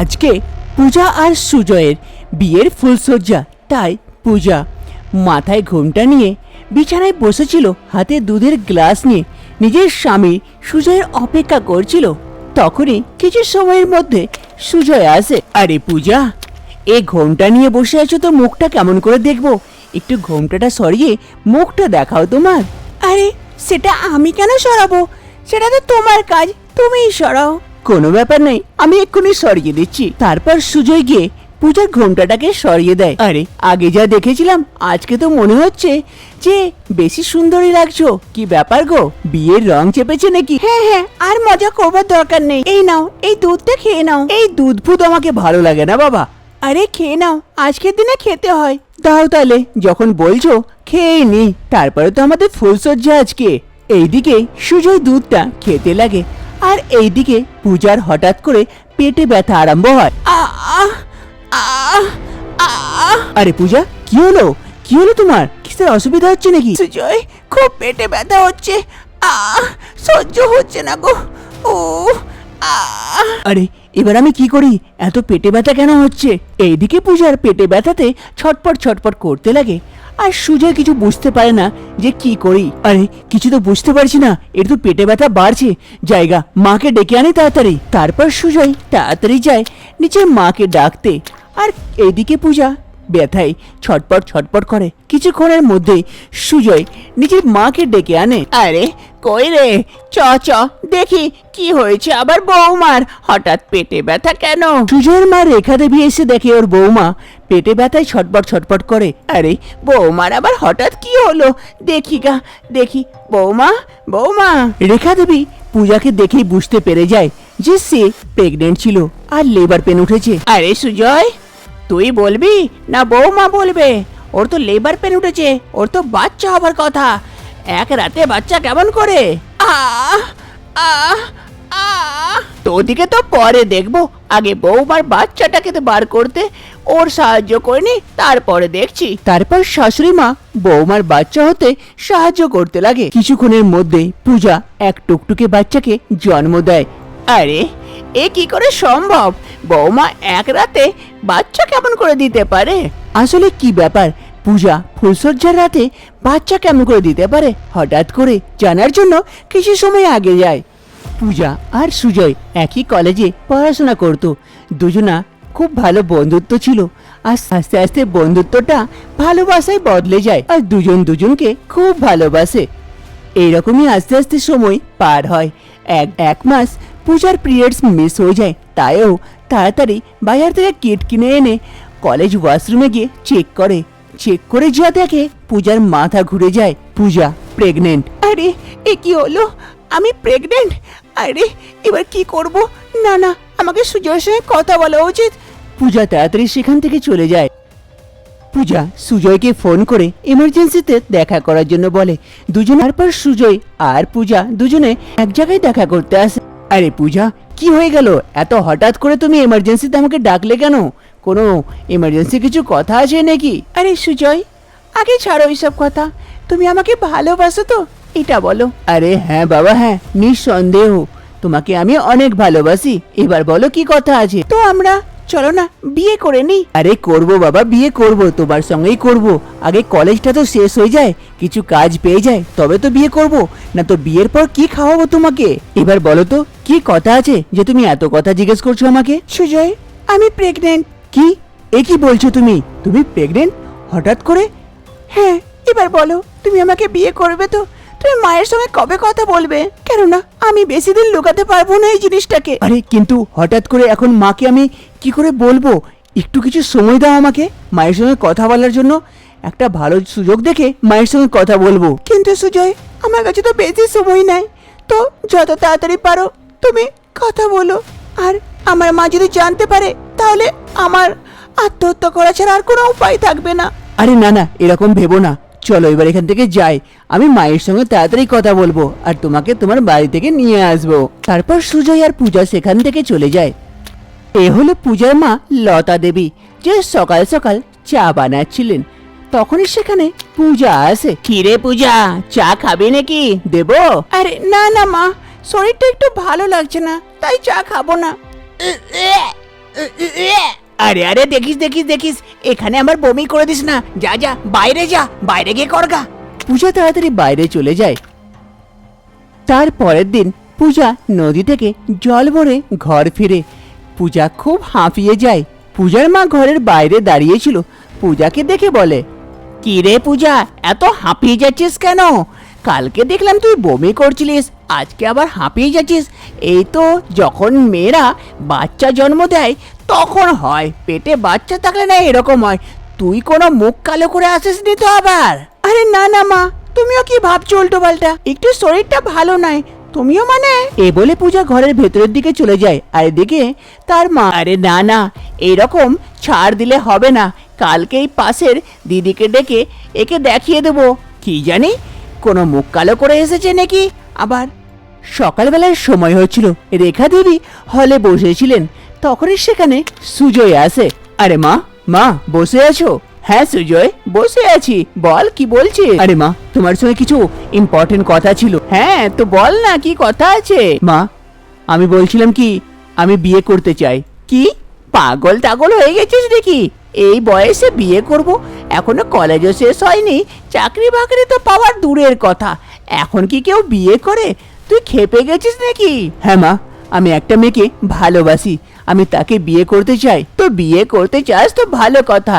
আজকে পূজা আর সুজয়ের বিয়ের ফুলসজ্জা তাই পূজা। মাথায় ঘোমটা নিয়ে বিছানায় বসেছিল, হাতে দুধের গ্লাস নিয়ে। নিজের স্বামী সুজয়ের অপেক্ষা করছিল। তখনই কিছু সময়ের মধ্যে সুজয় আসে। আরে পূজা, এ ঘোমটা নিয়ে বসে আছো তো মুখটা কেমন করে দেখব? একটু ঘোমটাটা সরিয়ে মুখটা দেখাও তোমার। আরে, সেটা আমি কেন সরাবো? সেটা তো তোমার কাজ, তুমিই সরাও। কোনো ব্যাপার নেই আমি এক্ষুনি সরিয়ে দিচ্ছি। তারপর সুজয় গিয়ে পূজার ঘোমটাটাকে সরিয়ে দেয়। আরে আগে যা দেখেছিলাম আজকে তো মনে হচ্ছে যে বেশি সুন্দরী লাগছো। কি ব্যাপার গো বিয়ের রং চেপেছে নাকি? হ্যাঁ হ্যাঁ আর মজা করবার দরকার নেই। এই নাও এই দুধটা খেয়ে নাও। এই দুধ ফুদ আমাকে ভালো লাগে না বাবা। আরে খেয়ে নাও আজকের দিনে খেতে হয়। দাও তাহলে যখন বলছো খেয়ে নি। তারপরে তো আমাদের ফুলসজ্জা আজকে। এইদিকে সুজয় দুধটা খেতে লাগে। আর এইদিকে পূজার হঠাৎ করে পেটে ব্যথা আরম্ভ হয়। আরে পূজা কি হলো? কি হলো তোমার? কিসের অসুবিধা হচ্ছে নাকি? সুজয় খুব পেটে ব্যথা হচ্ছে। সহ্য হচ্ছে না গো। ও আরে এবার আমি কি করি? এত পেটে ব্যথা কেন হচ্ছে? এইদিকে পূজার পেটে ব্যথাতে ছটপট ছটপট করতে লাগে। আর সুজয় কিছু বুঝতে পারে না যে কি করি। আরে, কিছু তো বুঝতে পারছি না। এর তো পেটে ব্যথা বাড়ছে। জায়গা, মাকে ডেকে আনি তাড়াতাড়ি। তারপর সুজয় তাড়াতাড়ি যায় নিচের মাকে ডাকতে। আর এদিকে পূজা ব্যথায় ছটপট ছটপট করে। কিছুক্ষণের মধ্যেই সুজয় নিজের মাকে ডেকে আনে। আরে কই রে? চ চ দেখি কি হয়েছে আবার বৌমার। হঠাৎ পেটে ব্যথা কেন? সুজয়ের মা রেখা দেবী এসে দেখে ওর বৌমা পেটে ব্যথায় ছটপট ছটপট করে। আরে বৌমার আবার হঠাৎ কি হলো? দেখি গা দেখি। বৌমা বৌমা। রেখা দেবী পূজাকে দেখেই বুঝতে পেরে যায় যে সে প্রেগনেন্ট ছিল আর লেবার পেন উঠেছে। আরে সুজয় তুই বলবি না বৌমা বলবে? ওর তো লেবার পেন উঠেছে, ওর তো বাচ্চা হবার কথা। এক রাতে বাচ্চা কেমন করে? তোদিকে তো পরে দেখব। আগে বৌমার বাচ্চাটাকে তো বার করতে ওর সাহায্য করিনি, তারপরে দেখছি। তারপর শাশুড়ি মা বৌমার বাচ্চা হতে সাহায্য করতে লাগে। কিছুক্ষণের মধ্যেই পূজা এক টুকটুকে বাচ্চাকে জন্ম দেয়। আরে এ কি করে সম্ভব? বৌমা এক রাতে বাচ্চা কেমন করে দিতে পারে? আসলে কি ব্যাপার? পূজা ফুলসজ্জার রাতে বাচ্চা কেমন করে দিতে পারে? হঠাৎ করে জানার জন্য কিছু সময় আগে যায়। পূজা আর সুজয় একই কলেজে পড়াশোনা করত। দুজনা খুব ভালো বন্ধুত্ব ছিল। আর আস্তে আস্তে বন্ধুত্বটা ভালোবাসায় বদলে যায় আর দুজন দুজনকে খুব ভালোবাসে। এইরকমই আস্তে আস্তে সময় পার হয়। এক এক মাস পূজার পিরিয়ডস মিস হয়ে যায়। তাইও তাড়াতাড়ি বাজার থেকে কিট কিনে এনে কলেজ ওয়াশরুমে গিয়ে চেক করে। চেক করে যা দেখে পূজার মাথা ঘুরে যায়। পূজা প্রেগনেন্ট আরে, এ কি হলো? আমি প্রেগনেন্ট আরে, এবার কি করব? না না, আমাকে সুজয়ের সঙ্গে কথা বলা উচিত। পূজা তাড়াতাড়ি সেখান থেকে চলে যায়। পূজা সুজয়কে ফোন করে এমার্জেন্সিতে দেখা করার জন্য বলে, দুজন তারপর সুজয় আর পূজা দুজনে এক জায়গায় দেখা করতে আসে। আরে পূজা কি হয়ে গেল? এত হঠাৎ করে তুমি এমার্জেন্সিতে আমাকে ডাকলে কেন? কোনো এমার্জেন্সি কিছু কথা আছে নাকি? আরে সুজয় আগে ছাড়ো এইসব কথা। তুমি আমাকে ভালোবাসো তো এটা বলো। আরে হ্যাঁ বাবা হ্যাঁ নিঃসন্দেহ। তোমাকে আমি অনেক ভালোবাসি। এবার বলো কি কথা আছে? তো আমরা চলো না বিয়ে করে নি আরে করব বাবা বিয়ে করব তোমার সঙ্গেই করব। আগে কলেজটা তো শেষ হয়ে যায় কিছু কাজ পেয়ে যায় তবে তো বিয়ে করব। না তো বিয়ের পর কি খাওয়াবো তোমাকে? এবার বলো তো কি কথা আছে যে তুমি এত কথা জিজ্ঞেস করছ আমাকে? সুজয় আমি প্রেগনেন্ট কি? এ কি বলছো তুমি? তুমি প্রেগনেন্ট হঠাৎ করে? হ্যাঁ এবার বলো তুমি আমাকে বিয়ে করবে তো? তুমি মায়ের সঙ্গে কবে কথা বলবে? কেননা আমি বেশি দিন লুকাতে পারব না এই জিনিসটাকে। আরে কিন্তু হঠাৎ করে এখন মাকে আমি কি করে বলব? একটু কিছু সময় দাও আমাকে। মায়ের সঙ্গে কথা বলার জন্য একটা ভালো সুযোগ দেখে মায়ের সঙ্গে কথা বলব। কিন্তু সুজয় আমার কাছে তো বেশি সময় নাই। তো যত তাড়াতাড়ি পারো তুমি কথা বলো। আর আমার মা যদি জানতে পারে তাহলে আমার আত্মহত্যা করা ছাড়া আর কোনো উপায় থাকবে না। আরে না না এরকম ভেবো না। চলো এবার এখান থেকে যাই আমি মায়ের সঙ্গে তাড়াতাড়ি কথা বলব আর তোমাকে তোমার বাড়ি থেকে নিয়ে আসব তারপর সুজয় আর পূজা সেখান থেকে চলে যায় এ হলো পূজার মা লতা দেবী যে সকাল সকাল চা বানাচ্ছিলেন তখনই সেখানে পূজা আসে কিরে পূজা চা খাবে নাকি দেবো আরে না না মা শরীরটা একটু ভালো লাগছে না তাই চা খাব না আরে আরে দেখিস দেখিস দেখিস। এখানে আমার বমি করে দিস না। যা যা বাইরে যা বাইরে গিয়ে করগা পূজা তাড়াতাড়ি বাইরে চলে যায়। তার পরের দিন পূজা নদী থেকে জল ভরে ঘর ফিরে। পূজা খুব হাঁপিয়ে যায়। পূজার মা ঘরের বাইরে দাঁড়িয়েছিল। পূজাকে দেখে বলে কি রে পূজা এত হাঁপিয়ে যাচ্ছিস কেন? কালকে দেখলাম তুই বমি করছিলিস আজকে আবার হাঁপিয়ে যাচ্ছিস। এই তো যখন মেয়েরা বাচ্চা জন্ম দেয় তখন হয় পেটে বাচ্চা থাকলে না এরকম হয়। তুই কোনো মুখ কালো করে আসিস নি তো আবার? আরে না না মা তুমিও কি ভাবছ উল্টো পাল্টা একটু শরীরটা ভালো নয় তুমিও মানে? এ বলে পূজা ঘরের ভেতরের দিকে চলে যায় আর এদিকে তার মা। আরে না না এরকম ছাড় দিলে হবে না কালকেই পাশের দিদিকে ডেকে একে দেখিয়ে দেবো। কি জানি কোনো মুখ কালো করে এসেছে নাকি? আবার? সকালবেলার সময় হচ্ছিল রেখা দেবী হলে বসেছিলেন তখনই সেখানে সুজয় আসে। আরে মা মা, বসে আছো? হ্যাঁ সুজয়, বসে আছি। বল কি বলছিস আরে মা, তোমার সঙ্গে কিছু ইম্পর্টেন্ট কথা ছিল। হ্যাঁ তো বল না, কি কথা আছে? মা, আমি বলছিলাম কি, আমি বিয়ে করতে চাই। কি? পাগল টাগল হয়ে গেছিস নাকি এই বয়সে বিয়ে করব, এখনও কলেজও শেষ হয়নি, চাকরি বাকরি তো পাওয়ার দূরের কথা। এখন কি কেউ বিয়ে করে? তুই খেপে গেছিস নাকি? হ্যাঁ মা, আমি একটা মেয়েকে ভালোবাসি। আমি তাকে বিয়ে করতে চাই, তো বিয়ে করতে চাস তো ভালো কথা।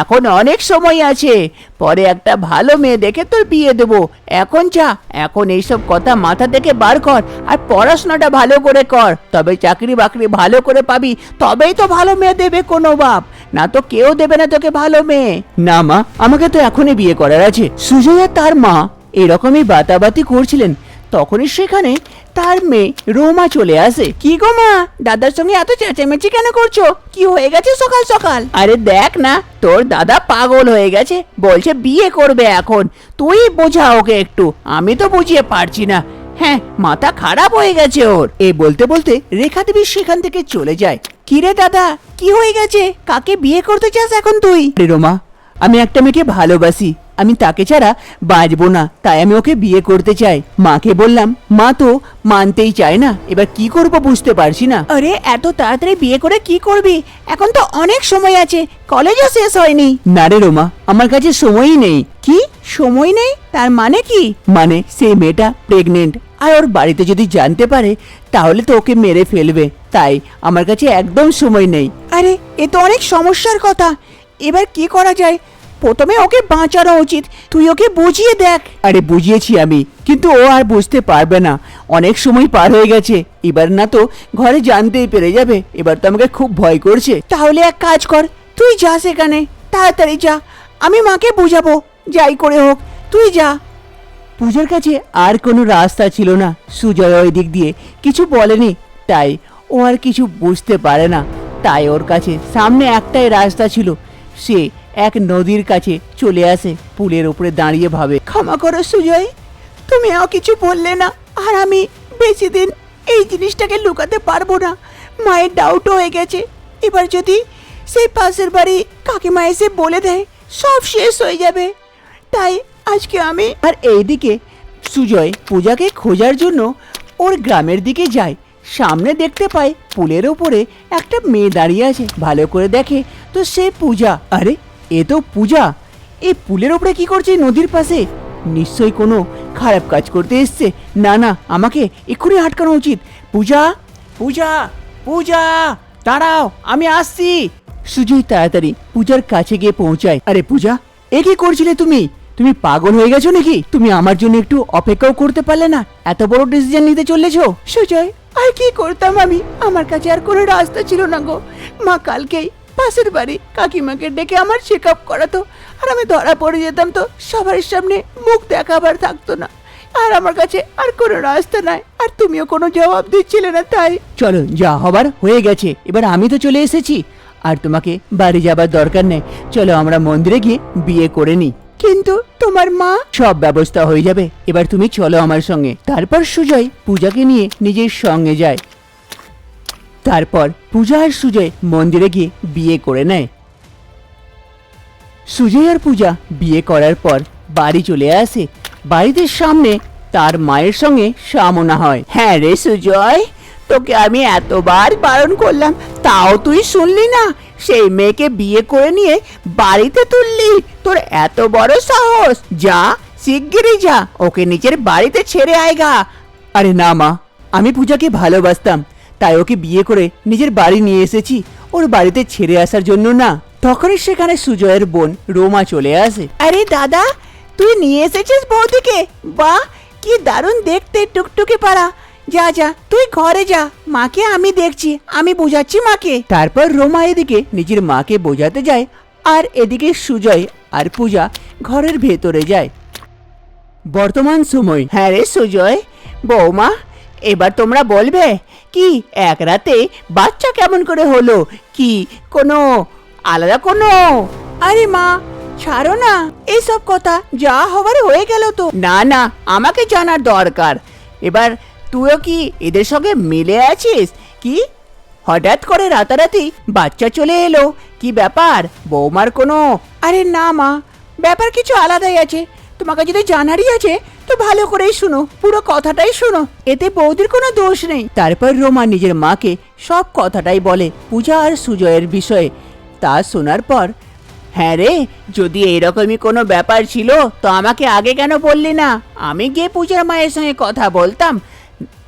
এখন অনেক সময় আছে, পরে একটা ভালো মেয়ে দেখে তোর বিয়ে দেবো। এখন যা, এখন এইসব কথা মাথা থেকে বার কর, আর পড়াশোনাটা ভালো করে কর। তবে চাকরি বাকরি ভালো করে পাবি, তবেই তো ভালো মেয়ে দেবে কোনো বাপ। না তো কেউ দেবে না তোকে ভালো মেয়ে। না মা, আমাকে তো এখনই বিয়ে করার আছে। সুজয়া তার মা, এরকমই বাতাবাতি করছিলেন। তখনই সেখানে তার মেয়ে রোমা চলে আসে। কি গো মা? দাদার সঙ্গে এত চেঁচামেচি কেন করছ? কি হয়ে গেছে সকাল সকাল? আরে দেখ না তোর দাদা পাগল হয়ে গেছে। বলছে বিয়ে করবে এখন। তুই বোঝা ওকে একটু আমি তো বুঝিয়ে পারছি না। হ্যাঁ মাথা খারাপ হয়ে গেছে ওর। এ বলতে বলতে রেখা দেবী সেখান থেকে চলে যায়। কিরে দাদা কি হয়ে গেছে? কাকে বিয়ে করতে চাস এখন তুই? রোমা আমি একটা মেয়েকে ভালোবাসি। আমি তাকে ছাড়া বাঁচবো না তাই আমি ওকে বিয়ে করতে চাই। মাকে বললাম মা তো মানতেই চায় না এবার কি করব বুঝতে পারছি না। আরে এত তাড়াতাড়ি বিয়ে করে কি করবি? এখন তো অনেক সময় আছে কলেজও শেষ হয়নি। না রে রোমা আমার কাছে সময়ই নেই। কি? সময় নেই? তার মানে কি? মানে সেই মেয়েটা প্রেগনেন্ট আর ওর বাড়িতে যদি জানতে পারে তাহলে তো ওকে মেরে ফেলবে। তাই আমার কাছে একদম সময় নেই। আরে এ তো অনেক সমস্যার কথা। এবার কি করা যায়? প্রথমে ওকে বাঁচানো উচিত। তুই ওকে বুঝিয়ে দেখ। আরে বুঝিয়েছি আমি কিন্তু ও আর বুঝতে পারবে না। অনেক সময় পার হয়ে গেছে। এবার না তো ঘরে জানতেই পেরে যাবে। এবার তো আমাকে খুব ভয় করছে। তাহলে এক কাজ কর তুই যা সেখানে। তাড়াতাড়ি যা। আমি মাকে বুঝাবো। যাই করে হোক তুই যা। পূজার কাছে আর কোনো রাস্তা ছিল না। সুজয় ওই দিক দিয়ে কিছু বলেনি। তাই ও আর কিছু বুঝতে পারে না। তাই ওর কাছে সামনে একটাই রাস্তা ছিল। সে এক নদীর কাছে চলে আসে পুলের উপরে দাঁড়িয়ে ভাবে। ক্ষমা করো সুজয় তুমিও কিছু বললে না। আর আমি বেশি দিন এই জিনিসটাকে লুকাতে পারব না। মায়ের ডাউট হয়ে গেছে। এবার যদি সেই পাশের বাড়ি কাকিমা এসে বলে দেয়, সব শেষ হয়ে যাবে। তাই আজকে আমি আর এইদিকে সুজয় পূজাকে খোঁজার জন্য ওর গ্রামের দিকে যায়। সামনে দেখতে পায় পুলের ওপরে একটা মেয়ে দাঁড়িয়ে আছে, ভালো করে দেখে। তো সে পূজা, আরে, এ তো পূজা। এই পুলের ওপরে কি করছে নদীর পাশে? নিশ্চয়ই কোনো খারাপ কাজ করতে এসছে। না না, আমাকে এক্ষুনি আটকানো উচিত। পূজা পূজা পূজা, দাঁড়াও, আমি আসছি। সুজয় তাড়াতাড়ি পূজার কাছে গিয়ে পৌঁছায়। আরে পূজা, এ কি করছিলে তুমি? তুমি পাগল হয়ে গেছো নাকি? তুমি আমার জন্য একটু অপেক্ষাও করতে পারলে না। এত বড় ডিসিশন নিতে চলেছো? সুজয় আর কি করতাম আমি? আমার কাছে আর কোনো রাস্তা ছিল না গো। মা কালকেই পাশের বাড়ি কাকিমাকে ডেকে আমার চেক আপ করাতো। আর আমি ধরা পড়ে যেতাম তো, সবার সামনে মুখ দেখাবার থাকতো না। আর আমার কাছে আর কোনো রাস্তা নাই, আর তুমিও কোনো জবাব দিচ্ছিলে না তাই। চলো যা হবার হয়ে গেছে, এবার আমি তো চলে এসেছি। আর তোমাকে বাড়ি যাবার দরকার নেই। চলো আমরা মন্দিরে গিয়ে বিয়ে করে নিই। কিন্তু তোমার মা? সব ব্যবস্থা হয়ে যাবে। এবার তুমি চলো আমার সঙ্গে। তারপর সুজয় পূজাকে নিয়ে নিজের সঙ্গে যায়। তারপর পূজা আর সুজয় মন্দিরে গিয়ে বিয়ে করে নেয়। সুজয় আর পূজা বিয়ে করার পর বাড়ি চলে আসে। বাড়িতে সামনে তার মায়ের সঙ্গে সামনা হয়। হ্যাঁ রে সুজয়। তোকে আমি এতবার বারণ করলাম তাও তুই শুনলি না? সেই মেয়েকে বিয়ে করে নিয়ে বাড়িতে তুললি? তোর এত বড় সাহস। যা শিগগিরই যা ওকে নিজের বাড়িতে ছেড়ে আয়গা আরে না মা আমি পূজাকে ভালোবাসতাম তাই ওকে বিয়ে করে নিজের বাড়ি নিয়ে এসেছি। ওর বাড়িতে ছেড়ে আসার জন্য না। তখনই সেখানে সুজয়ের বোন রোমা চলে আসে। আরে দাদা তুই নিয়ে এসেছিস বৌদিকে? বাহ কি দারুণ দেখতে টুকটুকে পারা যা যা তুই ঘরে যা। মাকে আমি দেখছি আমি বোঝাচ্ছি মাকে। তারপর রোমা এদিকে নিজের মাকে বোঝাতে যায় আর এদিকে সুজয় আর পূজা ঘরের ভেতরে যায়। বর্তমান সময়। হ্যাঁ রে সুজয়। বৌমা এবার তোমরা বলবে কি এক রাতে বাচ্চা কেমন করে হলো? কি কোনো আলাদা কোনো? আরে মা ছাড়ো না। এইসব কথা যা হবার হয়ে গেল তো। না না আমাকে জানার দরকার। এবার তুইও কি এদের সঙ্গে মিলে আছিস? কি? হঠাৎ করে রাতারাতি বাচ্চা চলে এলো। কি ব্যাপার? বৌমার কোনো? আরে না, মা। ব্যাপার কিছু আলাদাই আছে। তোমাকে যদি জানারই আছে, তো ভালো করেই শুনো। পুরো কথাটাই শোনো। এতে বৌদির কোনো দোষ নেই। তারপর রোমা নিজের মাকে সব কথাটাই বলে পূজা আর সুজয়ের বিষয়ে। তা শোনার পর হ্যাঁ রে, যদি এইরকমই কোনো ব্যাপার ছিল, তো আমাকে আগে কেন বললি না? আমি গিয়ে পূজার মায়ের সঙ্গে কথা বলতাম।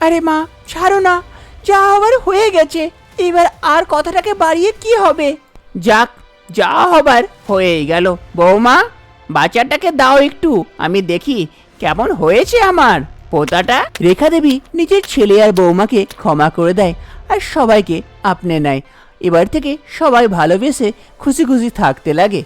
আরে মা, ছাড়ো না। যা হবার হয়ে গেছে। এবার আর কথাটাকে বাড়িয়ে কি হবে? যাক, যা হবার হয়েই গেল। বৌমা, বাচ্চাটাকে দাও একটু। আমি দেখি কেমন হয়েছে আমার। পোতাটা রেখা দেবী নিজের ছেলে আর বৌমাকে ক্ষমা করে দেয় আর সবাইকে আপনে নেয়। এবার থেকে সবাই ভালোবেসে খুশি খুশি থাকতে লাগে।